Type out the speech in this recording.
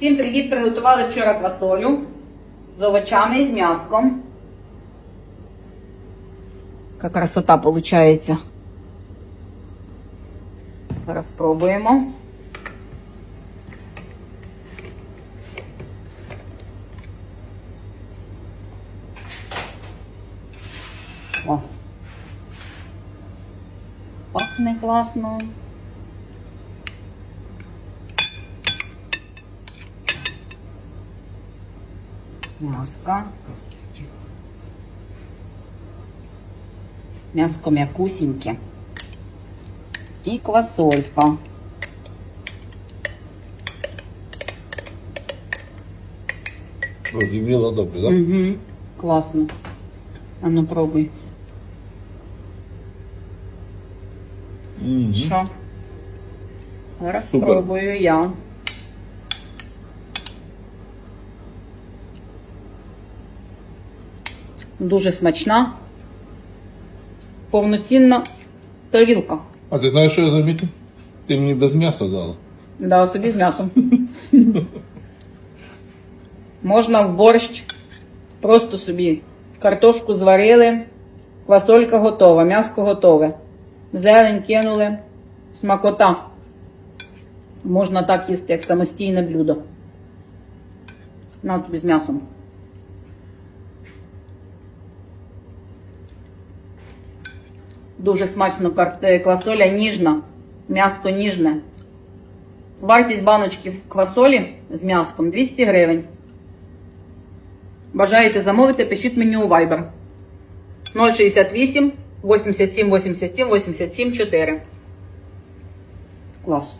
Всім привіт! Приготували вчора квасолю з овочами і з м'яском. Яка красота виходить. Зараз спробуємо. Клас. Пахне класно. М'яска. М'яско м'якусіньке. І квасолька. Розібріла добре, так? Угу. Класно. А ну пробуй. Що? Зараз Супер. спробую я. Дуже смачна. Повноцінна тарілка. А ти знаєш, що я замітив? Ти мені без м'яса дала. Да, собі з м'ясом. Можна в борщ. Просто собі картошку зварили, квасолька готова, м'яско готове. Зелень кинули, смакота. Можна так їсти, як самостійне блюдо. На тобі з м'ясом. Дуже смачно е, квасоля ніжна, м'яско ніжне. Вартість баночки в квасолі з м'яском 200 гривень. Бажаєте замовити, пишіть мені у Viber 068 87 87 87 4. Клас.